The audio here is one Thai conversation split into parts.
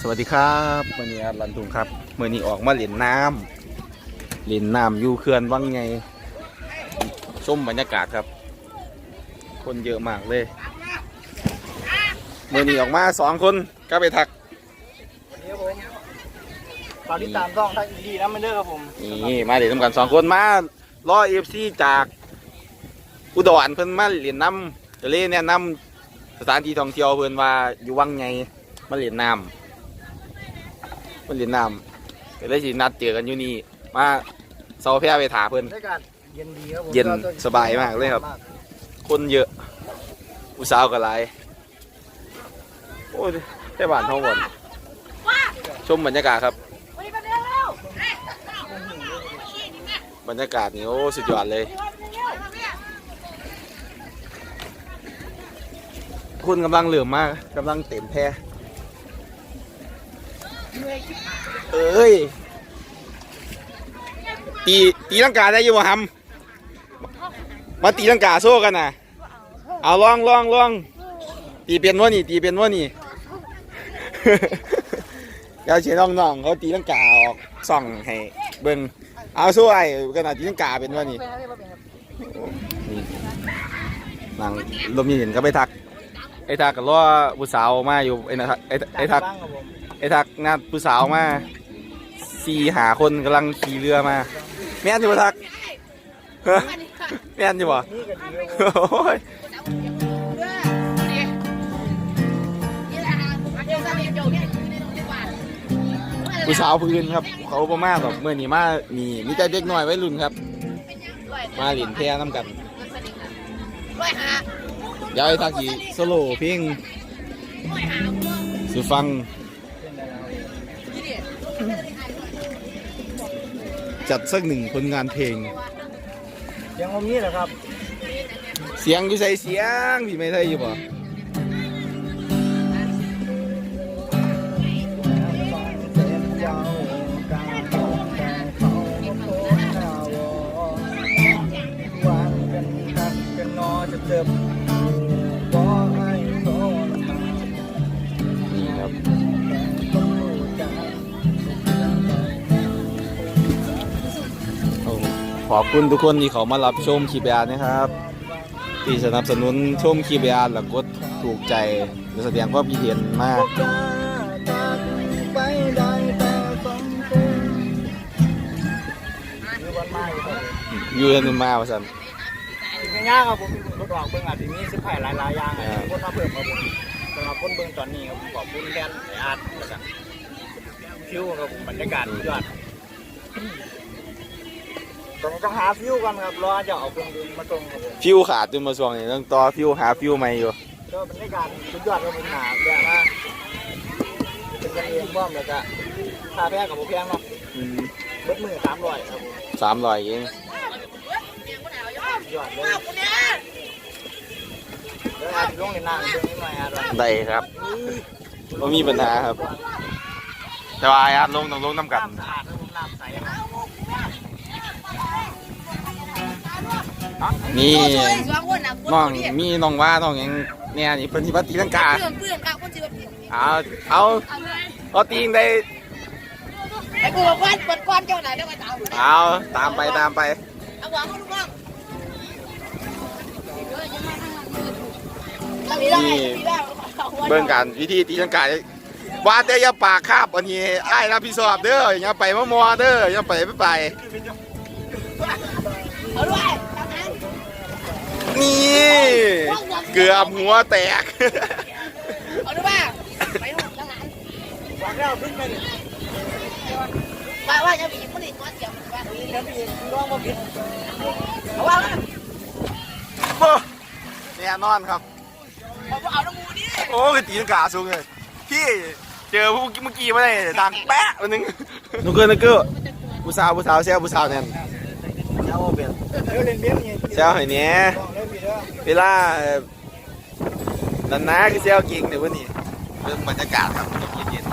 สวัสดีครับมื่อนี้อาร์ตลันทุงครับมื่อนี้ออกมาเล่นน้ำเล่นน้ำอยู่เขื่อนวังไงชมบรรยากาศครับ คนเยอะมากเลยมื่อนี้ออกมาสองคนก็ไปทักวันนี้ครับผมฝากติดตามช่องทางอินดีนะไม่เด้อครับผมนี่มาเล่นน้ำกันสองคนมาล่อเอฟซีจากอุดรเพิ่นมาเล่นน้ำก็เลยแนะนำสถานที่ท่องเที่ยวเพิ่นว่าอยู่วังไงมาเล่นน้ำ มาเล่นน้ำก็เลยสินัดเจอกันอยู่นี่มาเซาแพร่ไปถาเพิ่นบรรยากาศเย็นดีครับผมเย็นสบายมากเลยครับ คนเยอะอุตสาวก็หลายโอ้ยได้บ้านท้องวนชมบรรยากาศครับ บรรยากาศนี่โอ้สุดยอดเลย คนกำลังเหลื่อมมากกำลังเต็มแพร่ เอ้ย ตีตีลังกาได้อยู่บ่ฮัมมาตีลังกาโซ่กันนะเอาลองลองลองตีเป็นวะนี่ ตีเป็นวะนี่เดี๋ยวเชียร์น้องๆเขาตีลังกาออกส่องให้เบิ่งเอาสู้ไอ้กันนะตีลังกาเป็นวะนี่นี่นางลมเย็นก็ไปทักไอ้ทักก็รอผู้สาวมาอยู่ไอ้นะไอ้ไอ้ทัก ไอ้ทักนัดผู้สาวมาสี่หาคนกำลังขี่เรือมา แม่นอยู่บ่ทักฮะแม่นอยู่บ่ผมโอ้ยผู้สาวพื้นครับ เขาประมาณแบบเมื่อนี้มามีมีแต่เด็กน้อยไว้รุ่นครับ มาเหรียญแพร่น้ำกันเดี๋ยทักสีโซโล่เพลงสุฟัง จัดสักหนึ่งผลงานเพลงยังผมนี่แหละครับ เสียงอยู่ใส่เสียงพี่ไม่ได้อยู่ป่ะ ขอบคุณทุกคนที่เขามารับชมคลิปแอนนะครับ ที่สนับสนุนชมคลิปแอนและกดถูกใจและแสดงความคิดเห็นมากกล้าจากไปได้แต่สองคนอยู่บ้านไม้ครับผมอยู่กันมาว่าสันกินง่ายๆครับผมรถออกเบิ่งอาจจะมีสิบแผ่หลายๆอย่างอ่าอะคนมาเพิ่มครับผมสำหรับคนเบิ่งตอนนี้ครับผมขอบคุณแทนไออาร์ตแล้วก็ฟิวครับผมบรรยากาศยอด ตอนนี้ต้องหาฟิวกันครับรอจะเอาเครื่องบินมาตรงครับผมฟิวขาดจนมาช่วงนี้ต้องต่อฟิวหาฟิวใหม่อยู่ก็บรรยากาศสุดยอดครับผมหนาแบบว่าเป็นกันเองบ้อมแล้วก็ค่าแพงกับผมแพงเนาะเบิดมือสามร้อยครับผมสามร้อยเองสุดยอดเลยเดี๋ยวอาจจะลงในน้ำเบิ่งนิดหน่อยอาร์ตว่าได้ครับไม่มีปัญหาครับแต่ว่าอาลงต้องลงน้ำกัน นี่สองคนนะน้องมีน้องว่าน้องหยังเนี่ยนี่เป็นที่วัดตีลังกาเพื่อนเพื่อนค่ะคนจีบเพื่อนเอาเอาเอาตีงได้ไอ้กูบอกว่าเปิดก้อนเจ้าไหนได้มาตามเอาตามไปตามไปเอาหวังเขาลูกน้องทำนี้ได้ทำนี้ได้เบิ่งกันวิธีตีลังกาว่าแต่อย่าปากคาบอันนี้ไอ้รับผิดชอบเด้ออย่าไปมะมัวเด้ออย่าไปไม่ไป เอาด้วยทำนั้น นี่ เกือบหัวแตก เอาด้วยป่ะไปนู่นทางนั้นวางแล้วขึ้นไปนี่ว่าว่าจะมีคนอีกตัวเสียว่าเดี๋ยวพี่น้องมาผิดเอาว่าเนี่ยนอนครับเอาเอาน้ำมูนี่โอ้ยตีลังกาสูงเลยพี่เจอผู้เมื่อกี้มาได้ดังแป๊ะวันนึงนุกเกอร์นุกเกอร์ผู้สาวผู้สาวแซ่บผู้สาวเนี่ยเจ้าเป็นเดี๋ยวเล่นเบี้ยนแซ่บให้เนี้ยบอกเลยพี่ เวลานันนาคือแซ่บเก่งเดี๋ยววันนี้เรื่องบรรยากาศครับเย็นๆ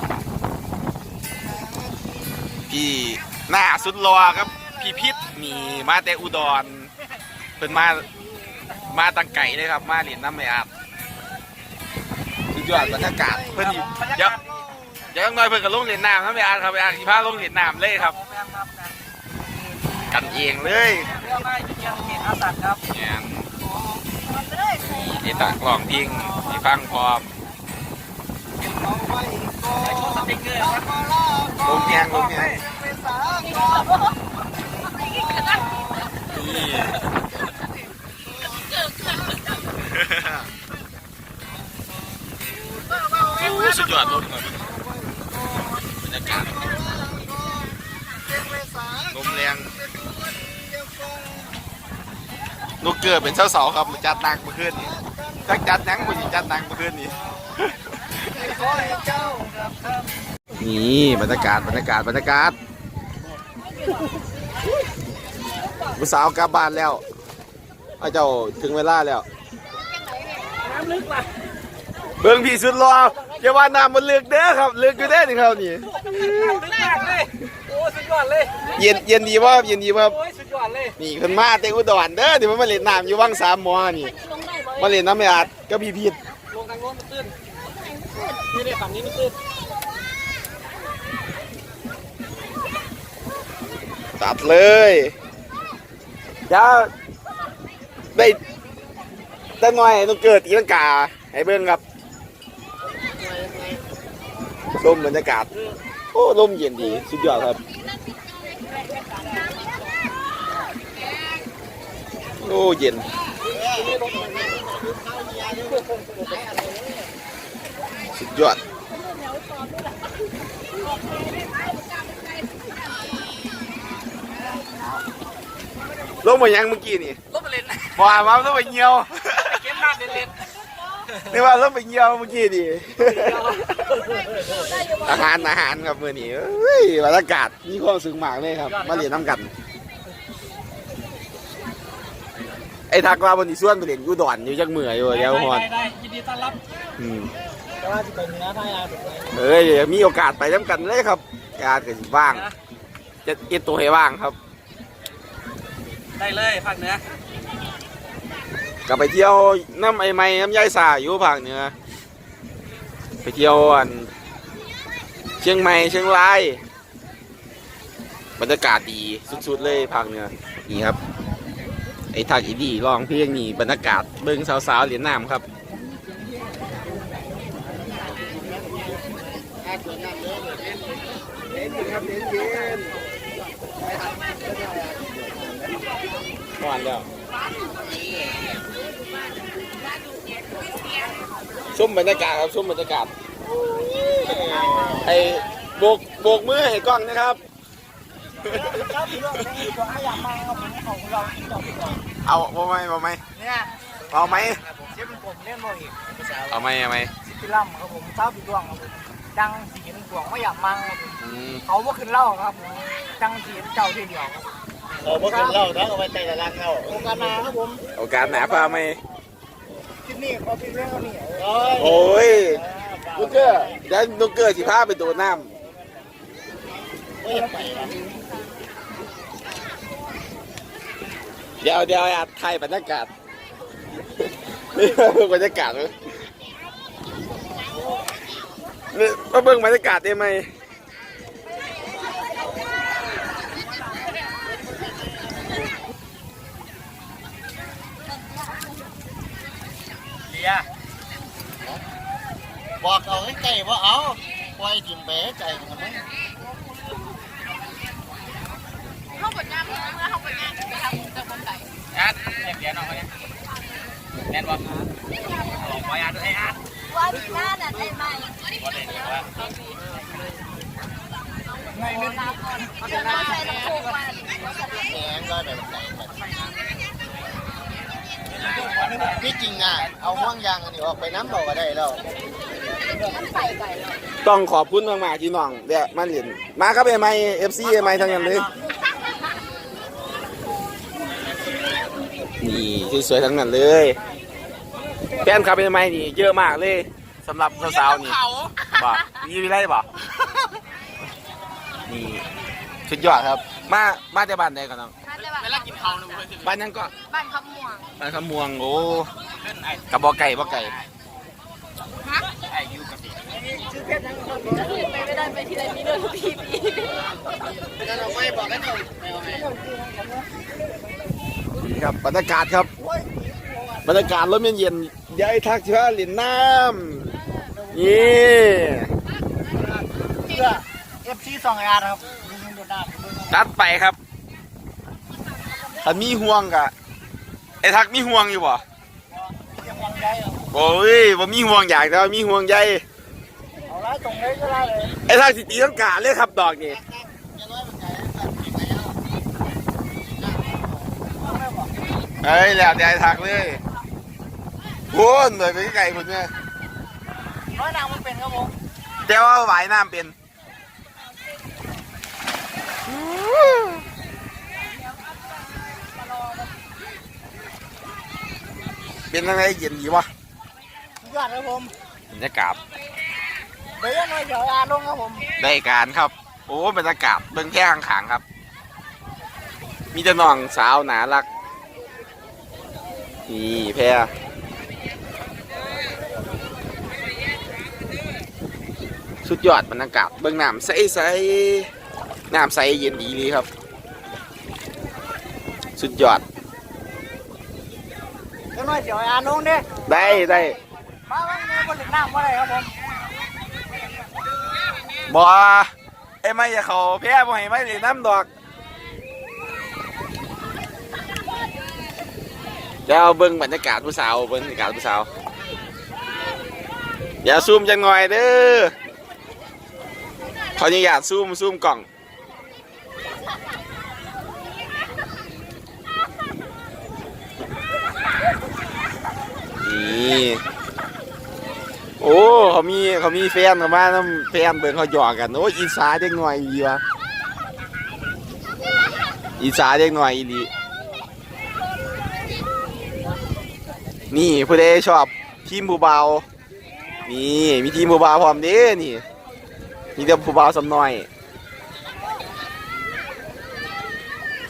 พี่หน้าสุดรอครับ พี่พิษมีมาแต่อุดรเพิ่นมามาตังไก่เลยครับ มาเหรียญน้ำไม่อาบสุดยอดบรรยากาศเพิ่นนี่เดี๋ยวเดี๋ยวน้อยเพิ่อนก็ลงเหรียญน้ำนะไปอ่านครับไปอานที่พาลงเหรียญน้ำเลยครับ กันเองเลยเรื่องไม่เกี่ยวกับอาสัตว์ครับ นี่ตากล่องทิ้งที่ฟังพร้อมไอ้โชว์สติ๊กเกอร์ครับลงแยงลงแยงนี่สุดยอดลมครับบรรยากาศลมแรงนกเกิดเป็นเสาเสาครับ จัดหนักเมื่อคืนนี้จักจัดหนังมันจัดหนักเมื่อคืนนี้นี่บรรยากาศบรรยากาศบรรยากาศผู้สาวกลับบ้านแล้วเอาเจ้าถึงเวลาแล้วน้ำลึกว่ะเบิ่งพี่สุดรออย่าว่าน้ำมันลึกเด้อครับลึกอยู่เด้อนี่ครับนี่น้ำลึกมากเลย ยอดเลย เย็นเย็นดีว่าเย็นดีว่าโอ้ยสุดยอดเลยนี่เพิ่นมาแต่อุดรเด้อที่มันมาเล่นน้ำอยู่วังสามหมอนี่มาเล่นน้ำไม่อาดก็พี่พีดลงทางโน้นมันตื้นนี่เนี่ยฝั่งนี้มันตื้นตัดเลยเดี๋ยวได้แต่หน่อยต้องเกิดตีลังกาให้เบิ่งครับลมบรรยากาศ โอ้ลมเย็นดีสุดยอดครับ โอ้เย็นสุดยอดลงมายังเมื่อกี้นี่ลบไปเล่นบอกว่าลงไปเหี่ยวเก็บน้ำเล่น นี่ว่าลงไปเหี่ยวเมื่อกี้นี่อาหารอาหารครับมื่อนี้เฮ้ยบรรยากาศมีความสุขมากเลยครับ มาเรียนน้ำกัน ไอ้ทักว่าบนที่ส่วนไปเรียนอยู่ดอนอยู่จักเมื่ออยู่เดี๋ยวฮอดได้ได้ยินดีต้อนรับอืมแต่ว่าจะเป็นเนื้อไทยอะเอ้ยเดี๋ยวมีโอกาสไปน้ำกันเลยครับการเกิดว่าง จะเอ็ดตัวให้ว่างครับ ได้เลยภาคเหนือ กลับไปเที่ยวน้ำไอไม้น้ำยายสาอยู่ภาคเหนือไปเที่ยวอันเชียงใหม่เชียงรายบรรยากาศดีสุดๆเลยภาคเหนือนี่ครับ ไอ้ทักอีดีร้องเพลงนี่บรรยากาศเบิ้งสาวๆเหรียญน้ำครับก่อนแล้ว ชมบรรยากาศครับชมบรรยากาศไอ้โบกโบกมือให้กล้องนะครับครับพี่น้องในตัวอยากมาครับผมของเราจบก่อนเอาเอาไหมเอาไหมเนี่ยเอาไหมเชฟเป็นผมเล่นโมอีกเอาไหมเอาไหมสิพิลัมครับผมเช้าปีดวงครับผมดังสีเห็นดวงไม่อยากมังครับผมอืมเขาว่าขึ้นเหล่าครับผมดังสีเห็นเจ้าทีเดียวครับเราเมื่อคืนเล่าแล้วเอาไปแต่ละรังเล่าโอกาสหนาครับผมโอกาสหนาพาไหม ที่นี่เขาพิมพ์เรื่องเขาเหนียวโอ้ยนุกเกอร์เดี๋ยวนุกเกอร์สิพาไปโดดน้ำเดี๋ยวเดี๋ยวอาจถ่ายบรรยากาศนี่บรรยากาศมั้ยนี่มาเบิ่งบรรยากาศได้ไหม ยบอกเอาให้ไก่ว่าเอาปล่อยจิ้มเบ๋ไก่มันทำไมเข้าบทงานเมื่อเข้าบทงานไปทำจ้าคนไหนอาร์ตเดี๋ยน้องเขาเนี่ยแน่นบอกหลอกไว้อาร์ตไอ้อาร์ตว่ามีหน้าแต่ไอ้ไม่ว่าเลยว่าไม่ไม่จะน่าใช้ลำโพงมาแหงก็แบบไก่ ที่จริงอะเอาห่วงยางอันนี้ออกไปน้ำต่อก็ได้แล้วใส่ไก่เลยต้องขอบคุณมากๆที่น้องเดี๋ยวมาเรียนมาครับเอ็มไอเอฟซีเอ็มไอทั้งนั้นเลยนี่สวยๆทั้งนั้นเลยแฟนคลับเป็นไมนี่เยอะมากเลยสำหรับสาวๆนี่บ่มีวิไลบ่นี่สุดยอดครับ มามาจากบ้านใดกันน้อง เวลากินข้าวนะบ้านยังก็บ้านคำม่วงบ้านคำม่วงโอ้กับบ่อไก่บ่อไก่ฮะไอ้ยูกับสิไปเวทีไรมีเรื่องทุกทีปีนั่นเอาไม่บอกกันเถอะไม่เอาให้นี่ครับบรรยากาศครับบรรยากาศลมเย็นๆยายทักที่ว่าเหรียญน้ำนี่เพื่อเอฟซีสองอาร์ครับยิงโดนน้ำตัดไปครับ ถ้ามีห่วงกะไอ้ทักมีห่วงอยู่บ่จะฟังใจเหรอโอ้ยบ่มีห่วงอยากแต่ว่ามีห่วงใยเอาละตรงเลยก็ได้เลยไอ้ทักสิตีลังกาเลยครับดอกนี่เฮ้ยแล้วแต่ไอ้ทักเลยพูนเลยไปไกลพุ่นเนี่ยน้อยนางมันเป็นครับผมแต่ว่าว่ายน้ำเป็น เป็นยังไงเย็นดีวะสุดยอดครับผมบรรยากาศเดี๋ยวน้อยเดี๋ยวอาลงครับผมได้การครับ โอ้บรรยากาศเบิ่งแค่ข้างๆครับ มีแต่น้องสาวหนารักนี่แพรสุดยอดบรรยากาศเบิ่งน้ำใสๆน้ำใสเย็นดีเลยครับ สุดยอดเดี๋ยว น้อยเดี๋ยวอาลงเด้ได้ได้มาวันนี้บนหลินน้ำว่าอะไรครับผมบอไอ้ไม่อย่าเขาแพ้บ่ให้ไม่เลยน้ำดอกเดี๋ยวเบิ่งบรรยากาศผู้สาวเบิ่งบรรยากาศผู้สาวอย่าซูมจังหน่อยเด้อเขาอนุญาตซูมซูมกล่อง นี่โอ้เขามีเขามีแฟนกับมาน้ำแฟนเบิ่งเขาหยอกกันโอ้อีสาเด็กหน่อยดีวะอีสาเด็กหน่อยอีดีนี่ผู้ใดชอบทีมผู้เบานี่มีทีมผู้เบาพร้อมเด้นี่มีแต่ผู้เบาสำน้อย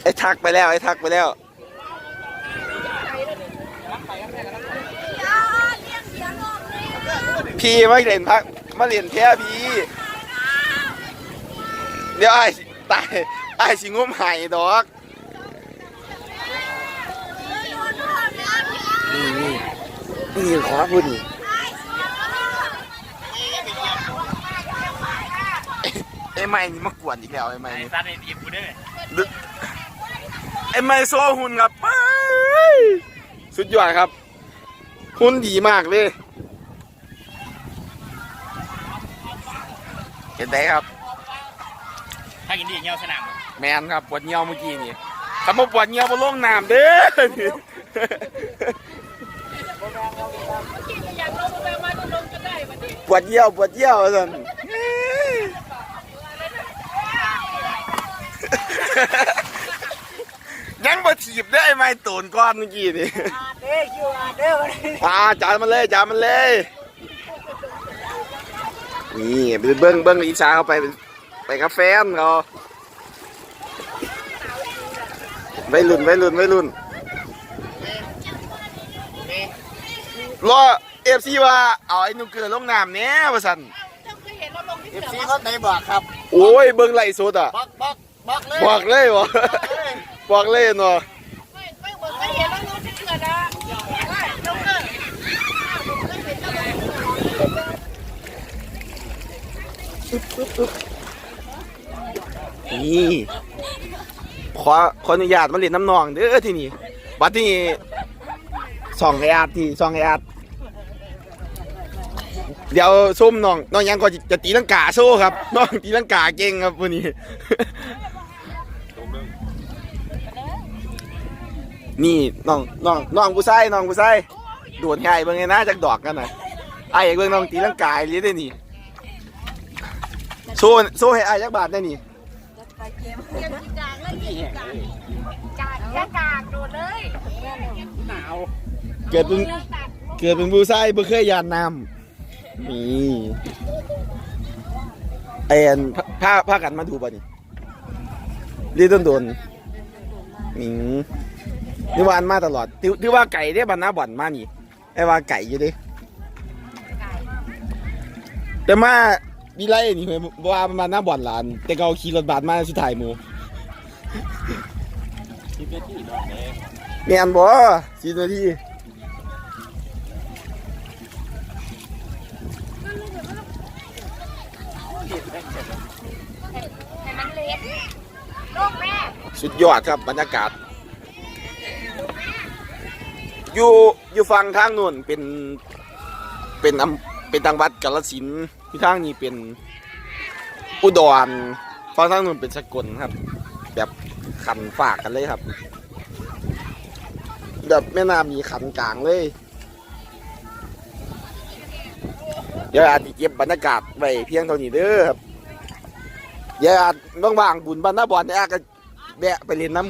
ไอ้ทักไปแล้วไอ้ทักไปแล้ว พี่มาเล่นพักมาเล่นแพ้พี่ เดี๋ยวไอ้ายสิตายไอ้ายสิงมหายดอก นี่นี่นี่ขอพูดนี่ไอ้ไม้นี่มากวนอีกแล้วไอ้ไม้นี่ซัดในทีมกูได้ไอ้ไม้โซ่หุ่นครับไปสุดยอดครับ หุ่นดีมากเลย เห็นไหมครับ ถ้ากินดีเงี้ยวสนามแมนครับปวดเงียวเมื่อกี้นี่ถ้ามาปวดเงียวมาลงน้ำเด้ออยากลงไปมาลงก็ได้วันนี้ปวดเยี่ยวปวดเยี่ยวสันยังบ่ถีบได้ไหมตูนก้อนเมื่อกี้นี่อาเด้คิวอาเด้วันนี้อ่าจานมันเลยจานมันเลย นี่ไปเบิ้งเบิ้งอีสาเขาไปไปกับแฟนเขาไปรุ่นไปรุ่นไปรุ่นรอเอฟซีว่าเอาไอ้หนุ่มเกลือลงน้ำเนี้ยว่าสันเจ้าเคยเห็นเราลงที่เอฟเสืซีอเขาไหนบอกครับ โอ้ยเบิ้งไหลสดอะบอกบอกบอกเลยบอกเลยบ่บอกเลยเนาะ ไม่ไม่เหมือนเคยเห็นเราลงที่เสือนะไม่ลงเลยเคยเห็นเราลงที่ นี่ขอขออนุญาตมาเล่นน้ำนองเด้อที่นี่บัดที่นี่สองไออาร์ที่สองไออาร์เดี๋ยวส้มน้องน้องยังก็จะตีลังกาโซ่ครับน้องตีลังกาเก่งครับวันนี้ นี่น้องน้องน้องผู้ชายน้องผู้ชายโดดให้เบิ่งไงนะจากดอกกันน่ะไอ้เบิ่งน้องตีลังกาอีหลีได้นี่ โซ่โซ่ให้ไอ้ายจักบาทได้นี่เก็บที่กลางเลยที่กลางกลางแค่กลางโดดเลยเกิดเป็นเกิดเป็นผู้ชายบ่เคยยานน้ำนี่ไอ้อันพาพากันมาดูป่ะนี่เรียนต้นโดนนี่นี่วาอันมาตลอดถือถือว่าไก่ได้บรรณาบ่อนมานี่ไอ้ว่าไก่อยู่เดิแต่มา มีไรนี่เพิ่นว่ามันมาหน้าบ่อนหลาน แต่ก็เอาขี่รถบัสมาสุดท้ายหมู่ที่เป็นที่ดอกแดงแม่นบ่สินาทีให้มันเล็กโลกแม่สุดยอดครับบรรยากาศ อยู่อยู่ฝั่งทางนู้นเป็นเป็นอำเป็นทางวัดกาฬสินธุ์ ที่ทางนี้เป็นอุดรฝั่งทางนู้นเป็นสกลครับ แบบขันฝากกันเลยครับ แบบแม่น้ำมีขันกลางเลย เดี๋ยวอาจจะเก็บบรรยากาศไว้เพียงเท่านี้เด้อครับเดี๋ยวอาจว่างๆบุญบรรณบอลเนี่ยอาจก็แวะไปเล่นน้ำ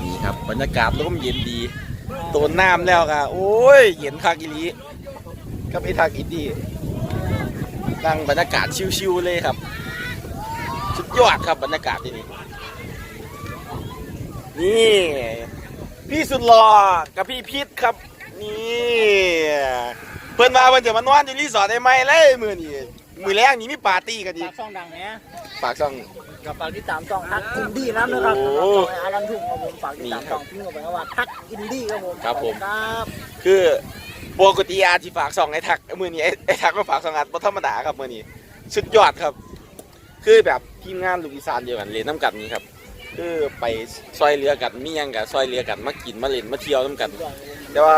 นี่ครับบรรยากาศร่มเย็นดีโตนน้ำแล้วก็โอ้ยเย็นคากิลี กับไอ้ทางอินดี้นั่งบรรยากาศชิวๆเลยครับ สุดยอดครับบรรยากาศที่นี่นี่ พี่สุดหล่อกับพี่พิษครับ นี่เพิ่นมาเพิ่นจะมานอนอยู่รีสอร์ทได้ไหมเลยมือนี่มือแรกนี่มีปาร์ตี้กันอีฝากกช่องดังเนี้ยฝากช่อง กับฝากที่ตามช่องทักอินดี้นะครับนะครับโอ้ช่องอารันทุ่งครับผมฝากที่ตามช่องพิมพ์เข้าไปนะว่าทักอินดี้ครับผมครับผม ครับ คือ ปกติอาที่ฝากช่องไอ้ทักมือนี้ไอ้ไอ้ทักก็ฝากช่องอัดบ่ธรรมดาครับมือนี้สุดยอดครับ คือแบบทีมงานลูกอีสานเดียวกันเล่นน้ำกันนี้ครับ คือไปซอยเรือกันมียังกับซอยเรือกันมากินมาเล่นมาเที่ยวน้ำกัน แต่ว่า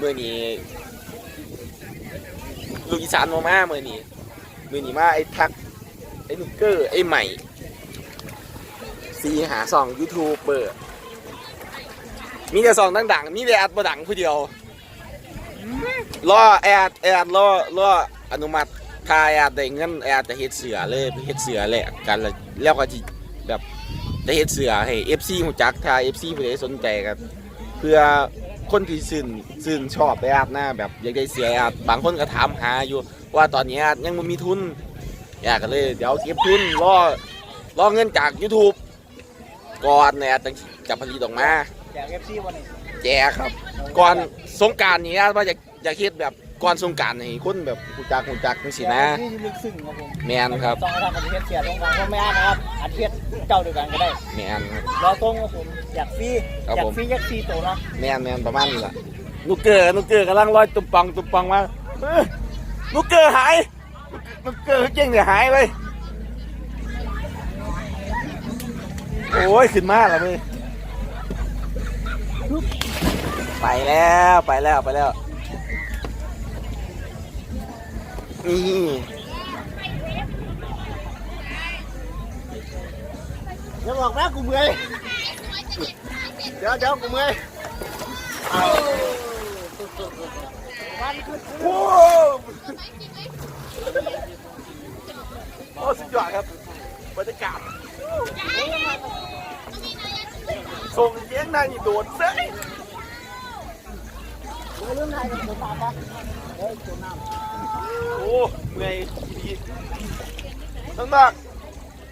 มือนี้ลูกอีสานมามามือนี้มือนี้มาไอ้ทักไอ้นุกเกอร์ไอ้ใหม่ซีหาซองยูทูบเบอร์มีแต่ซองดังๆมีแต่อัดบ่ดังผู้เดียว รอแอดแอดรอรออนุมัติถ้าแอดได้เงินแอดจะเฮ็ดเสือเลยเฮ็ดเสือแหละกันแล้วแล้วก็สิแบบจะเฮ็ดเสือให้ FC ฮู้จักถ้า FC ผู้ใดสนใจกันเพื่อคนที่ซื่นซื่นชอบไปอาบหน้าแบบอยากได้เสียอาบบางคนก็ถามหาอยู่ว่าตอนนี้อาจยังไม่มีทุนอยากก็เลยเดี๋ยวเก็บทุนรอรอเงินจาก YouTube ก่อนเนี่ยจังสิจะผลิตออกมาอยากเอฟซีวันนี้แจกครับ ก่อนสงกรารนี้ว่าอยาก อยากเฮ็ดแบบก่อนสงกรารให้คนแบบหูจักหูจักจังสินะที่ลึกซึ้งครับผมแมนครับ ต้องทำประเทศเสียลงดังก็ไม่อ้างนะครับอาเทศเจ้าเดียวกันก็ได้แมนครับ รอตรงครับผมอยากฟรีครับอยากผมฟรีอยากฟรีตัวเนาะแมนแมนประมาณนี้แหละนุกเกอร์นุกเกอร์กำลังลอยตุ้มปองตุ้มปองมาเอ้ยนุกเกอร์หายนุกเกอร์เก่งเดี๋ยวหายไปโอ้ยขึ้นมาแล้วมึงไปแล้วไปแล้วไปแล้ว นี่อย่าบอกนะกูเมื่อยเดี๋ยวเดี๋ยวกูเมื่อยวันคือ้โอ้สุดยอดครับบรรยากาศส่งเสียงนางนี่โดดเซ้ยเรื่องไทยกับผมมาปะเฮ้ยตัวน้ำ โอ้เมื่อยดีน้องนัก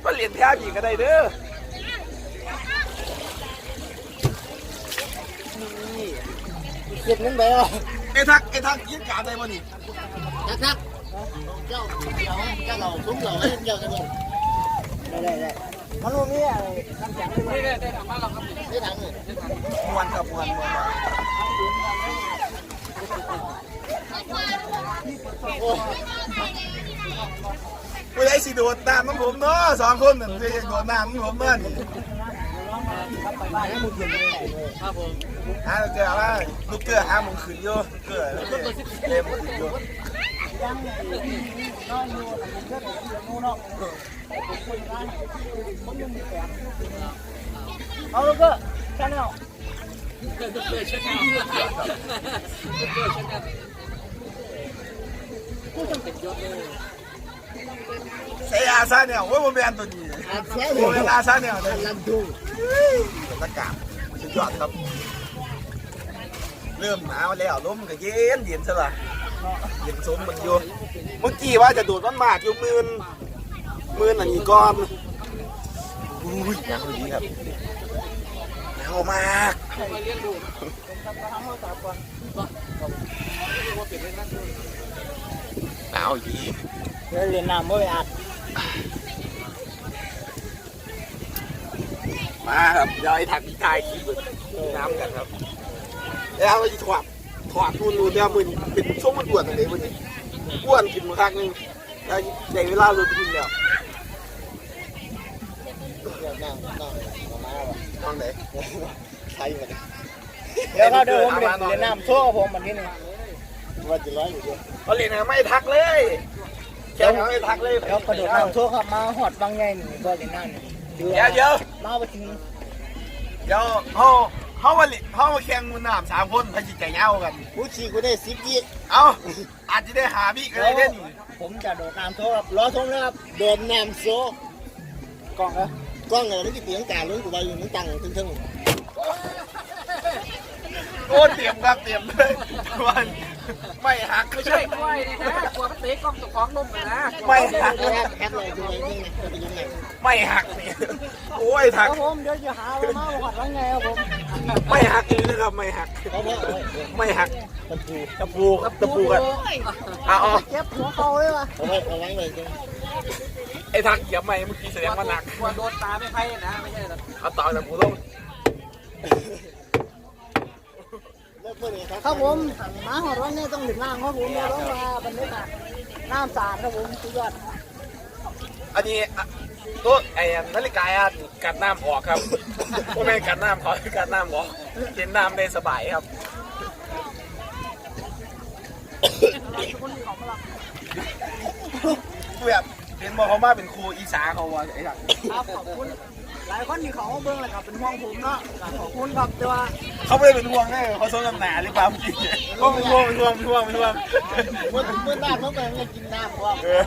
ก็เหรียญแท้อีกก็ได้เด้อเก็บเงินไปอะไอ้ทักไอ้ทักยิงการได้บ่นี่ทักทักเจ้าเจ้าเจ้าเราซุ้มเราเล่นเจ้าจะบอกได้ได้ได้มันรู้มีอะไรน้ำแข็งไม่ได้ได้ไม่ทังเลยมวนครับมวนมวน ผู้ใดสิโดดน้ำน้ำผมเนาะสองคนนั่นสิโดดน้ำน้ำผมเนาะนี่ไปบ้านให้มึงเย็นเลยครับผมหาลูกเกลือว่าลูกเกลือหาหมองขึ้นอยู่เกลือเต็มขึ้นอยู่ยังนอนอยู่เพื่อนผมอยู่นู่นเนาะเอาลูกก็แค่นี้ เสียอาซาเนี่ยโอ้ยผมเป็นตัวนี้แค่โอ้เลยยอาซาเนี่ยเลยลันทุ่งบรรยากาศสุดยอดครับ เริ่มหนาวแล้วลมก็เย็นเย็นซะละเย็นสมมันอยู่เมื่อกี้ว่าจะดูดมันมากอยู่มืนมืนอันนี้ก่อนอุ้ยหนาวดีครับหนาวมากาว อีกเดี๋ยวเรียนน้ำไม่ไปอัดมาครับเดี๋ยวไอ้ถักพี่ชายขี่น้ำกันครับ แล้วไอ้ถอดถอดทุนรูเนี่ยมันเป็นช่วงมันด่วนอะไรมันนี่อ้วนกินมาครั้งนึงแล้วในเวลาลดทุนแล้วเดี๋ยวนั่งนั่งมามาว่ะตอนไหนใช่ไหมเดี๋ยวเขาเดี๋ยวผมเรียนเรียนน้ำโชว์ผมมันที่นี่ ว่าจะร้อยอยู่ด้วยเขาเรียนไม่ทักเลยแค่ไม่ทักเลยเดี๋ยวกระโดดน้ำโชว์ครับมาหอดบางไงนี่ก็เรียนน้ำนี่เดี๋ยวเดี๋ยวมาไปถึงเดี๋ยวเขาเขามาเขามาแข่งมือน้ำสามคนพจิตใจเงากันผู้ชีกูได้สิบยี่เอ้าอาจจะได้หาพี่กันเลยเด่นผมจะโดดน้ำโชว์ครับรอชมนะครับโดนน้ำโซกล้องครับกล้องอะไรนี่กี่เตียงกาลุ้นกูไปอยู่มึงตังทึ่งทึ่งโอ้เตรียมครับเตรียมเลยวัน ไม่หักไม่ใช่ด้วยนี่นะกลัวมันเตะกล้องตัวของนุ่มนะไม่หักแคปแคปเลยดูไปนี่ไงไปยังไงไม่หักเนี่ยโอ้ยคหัรักบผมเดี๋ยวจะหาว่ามาหอดบางไงครับผมไม่หักเลยนะครับไม่หักเพราะว่าไม่หักตะปูตะปูตะปูกันอะอ๋อเจ็บหัวเข่าเลยวะเอาไว้เอาไว้เลยจังไอ้ทักเหยียบไม่เมื่อกี้แสดงว่าหนักกลัวโดนตาไม่ไพ่นะไม่ใช่หรอกเอาต่อตะปูลง เลิกเมื่อไหร่ ครับครับผมมาหอดบางไงต้องหลีกล่างครับผมเดี๋ยวต้องมาบรรยากาศน้ำสาดครับผมสุดยอดอันนี้อะตัวไอ้นาฬิกาอะกัดน้ำออกครับพวกแม่กัดน้ำเขากัดน้ำออกกินน้ำได้สบายครับแบบ เห็นบอกเขามาเป็นครูอีสานเขาว่าไอ้ทักครับขอบคุณ หลายคนที่เขามาเบิ่งเลยครับเป็นห่วงผมเนาะก็ขอบคุณครับแต่ว่าเขาไม่ได้เป็นห่วงแน่เขาสนลำหนาหรือเปล่าเมื่อกี้ก็เป็นห่วงเป็นห่วงเป็นห่วงเป็นห่วงเมื่อเมื่อบ้านเขาไปมันกินน้ำว่าเออ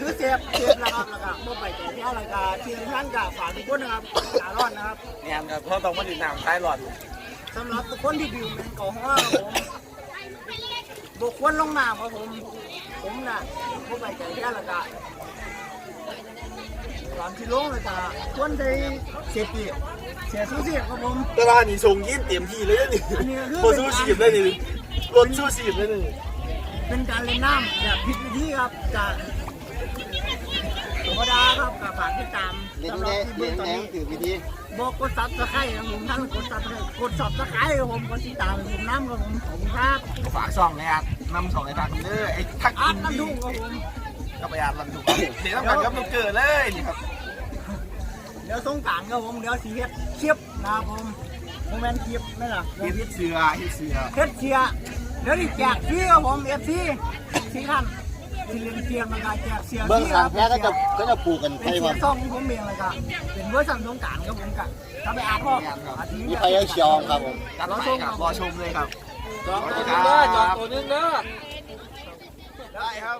คือเซฟเซฟนะครับแล้วก็เมื่อไปแต่ที่อะไรก็ทีมท่านกับฝากทุกคนนะครับตารอดนะครับเนี่ยครับเพราะต้องมาดื่มน้ำท้ายหลอดสำหรับทุกคนที่ดื่มแอลกอฮอล์ครับผม บุคคลลงน้ำครับผม ผมน่ะเมื่อไปแต่ที่อะไรก็ตอนที่ลงเลยก็ควรใช้เซฟตี้เสียสู้เสียครับผมแต่ว่านี่ส่งยื่นเต็มที่เลยนี่อันนี้คือโคสู้สีบเลยนี่รถสู้สีบเลยนี่เป็นการเล่นน้ำแบบผิดวิธีครับจากธรรมดา ครับกับฝากที่ตามเลี้ยงสำหรัแน่บที่เลี้เบิ่ยงงตอนแน่นี้ถือวิธีบอกกดซับสไครต์ครับผมท่านกดซับกดซับสไครต์ครับผมกดติดตามผมน้ำครับผมขอบคุณครับฝากซองเลยครับนำสองไอ้ทักเด้อไอ้ทักอากิร์ตนน้ำดีดุ้งครับผมก็ไปอาดลันถูกเสียงต้องการกับลูกเกิดเลยนี่ครับเดี๋ยวสงกรารครับผมเดี๋ยวสีเฮ็ดคลิปนะครับผมโมเมนต์คลิปไม่ล่ะเฮ็ดเสือเฮ็ดเสือ เฮ็ดเชียร์เดี๋ยวนี่แจกฟรีครับผมเอฟซีสี่ท่าน ที่เรียนเชียร์มันก็แจกเสียเบื้องฟรีข้างคแพ้รับก็จะก็จะปลูกกันเป็นไปเชียว่าร์ซ่องของผมเองเลยครับเป็นเวอร์ชันสงกรารครับผมกับถ้าไปอ่านพ่ออาทิตย์มีนี้ใครให้เชียร์ครับผมตัดไปครับรอชมเลยครับ จองตัวนึงเด้อจองตัวนึงเด้อ ได้ครับ